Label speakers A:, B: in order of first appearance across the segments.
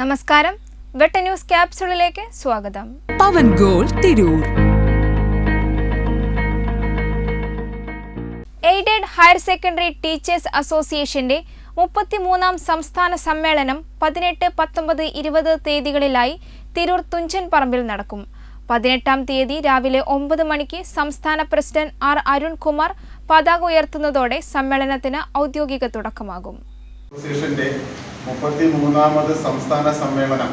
A: നമസ്കാരം. വെട്ട ന്യൂസ് ക്യാപ്സുളിലേക്ക് സ്വാഗതം.
B: പവൻ goal Tirur.
A: Aided higher secondary teachers അസോസിയേഷന്റെ മുപ്പത്തിമൂന്നാം സംസ്ഥാന സമ്മേളനം പതിനെട്ട് പത്തൊമ്പത് ഇരുപത് തീയതികളിലായി തിരൂർ തുഞ്ചൻ പറമ്പിൽ നടക്കും. പതിനെട്ടാം തീയതി രാവിലെ ഒമ്പത് മണിക്ക് സംസ്ഥാന പ്രസിഡന്റ് ആർ അരുൺകുമാർ പതാക ഉയർത്തുന്നതോടെ സമ്മേളനത്തിന് ഔദ്യോഗിക തുടക്കമാകും.
C: അസോസിയേഷന്റെ മുപ്പത്തി മൂന്നാമത് സംസ്ഥാന സമ്മേളനം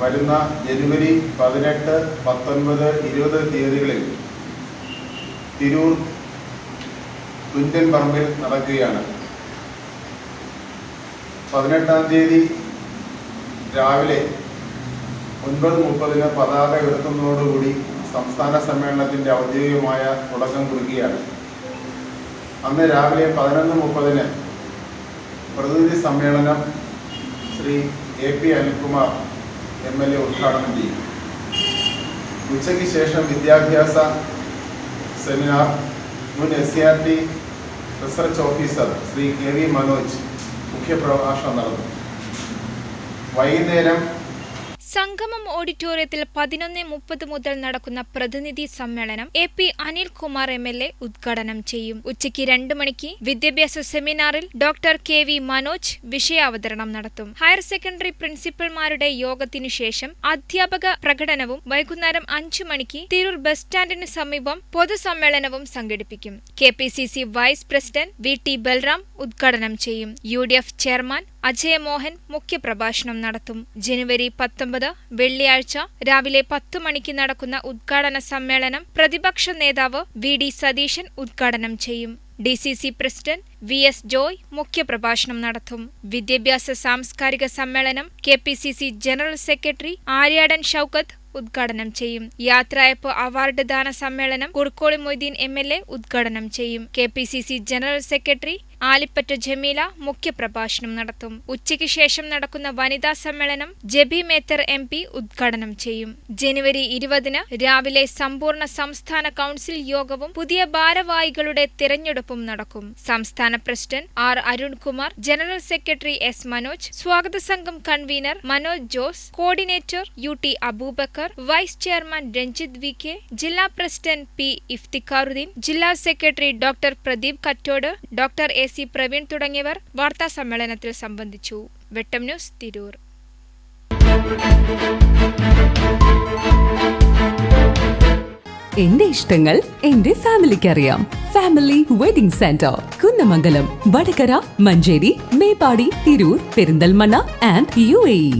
C: വരുന്ന ജനുവരി പതിനെട്ട് പത്തൊൻപത് ഇരുപത് തീയതികളിൽ തിരൂർ തുഞ്ചൻ പറമ്പിൽ നടക്കുകയാണ്. പതിനെട്ടാം തീയതി രാവിലെ ഒൻപത് മുപ്പതിന് പതാക ഉയർത്തുന്നതോടുകൂടി സംസ്ഥാന സമ്മേളനത്തിന്റെ ഔദ്യോഗികമായ തുടക്കം കുറിക്കുകയാണ്. അന്ന് രാവിലെ പതിനൊന്ന് മുപ്പതിന് പ്രതിനിധി സമ്മേളനം Shri A P Anilkumar M L A ഉദ്ഘാടനം ചെയ്യും. ഉച്ചയ്ക്ക് ശേഷം വിദ്യാഭ്യാസ സെമിനാർ മുൻ S C R T research officer Shri K V Manoj മുഖ്യപ്രഭാഷണം നടത്തും. വൈകുന്നേരം
A: സംഗമം ഓഡിറ്റോറിയത്തിൽ പതിനൊന്ന് മുപ്പത് മുതൽ നടക്കുന്ന പ്രതിനിധി സമ്മേളനം A P Anilkumar M L A ഉദ്ഘാടനം ചെയ്യും. ഉച്ചയ്ക്ക് രണ്ട് മണിക്ക് വിദ്യാഭ്യാസ സെമിനാറിൽ ഡോക്ടർ കെ വി മനോജ് വിഷയാവതരണം നടത്തും. ഹയർ സെക്കൻഡറി പ്രിൻസിപ്പൽമാരുടെ യോഗത്തിനു ശേഷം അധ്യാപക പ്രകടനവും വൈകുന്നേരം അഞ്ചു മണിക്ക് തിരൂർ ബസ് സ്റ്റാൻഡിന് സമീപം പൊതുസമ്മേളനവും സംഘടിപ്പിക്കും. K vice president V T Balram ഉദ്ഘാടനം ചെയ്യും. യു ചെയർമാൻ അജയമോഹൻ മുഖ്യപ്രഭാഷണം നടത്തും. ജനുവരി പത്തൊമ്പത് വെള്ളിയാഴ്ച രാവിലെ പത്ത് മണിക്ക് നടക്കുന്ന ഉദ്ഘാടന സമ്മേളനം പ്രതിപക്ഷ നേതാവ് വി ഡി സതീശൻ ഉദ്ഘാടനം ചെയ്യും. D C C president V S Joy മുഖ്യപ്രഭാഷണം നടത്തും. വിദ്യാഭ്യാസ സാംസ്കാരിക സമ്മേളനം K P C C general secretary Aryadan Shoukath ഉദ്ഘാടനം ചെയ്യും. യാത്രയപ്പ് അവാർഡ് ദാന സമ്മേളനം Kurukkoli Moideen M L A ഉദ്ഘാടനം ചെയ്യും. K P C C general secretary Alipatta Jameela മുഖ്യപ്രഭാഷണം നടത്തും. ഉച്ചയ്ക്ക് ശേഷം നടക്കുന്ന വനിതാ സമ്മേളനം ജബി മേത്തർ എം പി ഉദ്ഘാടനം ചെയ്യും. ജനുവരി ഇരുപതിന് രാവിലെ സമ്പൂർണ സംസ്ഥാന കൗൺസിൽ യോഗവും പുതിയ ഭാരവാഹികളുടെ തിരഞ്ഞെടുപ്പും നടക്കും. സംസ്ഥാന president R Arunkumar general secretary S Manoj സ്വാഗത സംഘം convener Manoj Jose coordinator U T Abubacker vice chairman Ranjith V K ജില്ലാ പ്രസിഡന്റ് പി ഇഫ്തിഖാറുദ്ദീൻ ജില്ലാ secretary doctor Pradeep Kattode doctor A C Praveen തുടങ്ങിയവർ വാർത്താ സമ്മേളനത്തിൽ സംബന്ധിച്ചു. വെട്ടം ന്യൂസ് തിരൂർ.
B: എന്റെ ഇഷ്ടങ്ങൾ എന്റെ ഫാമിലിക്ക് അറിയാം. Family wedding centre Kunnamangalam Vadakara Manjeri Meppadi Tirur Perinthalmanna and U A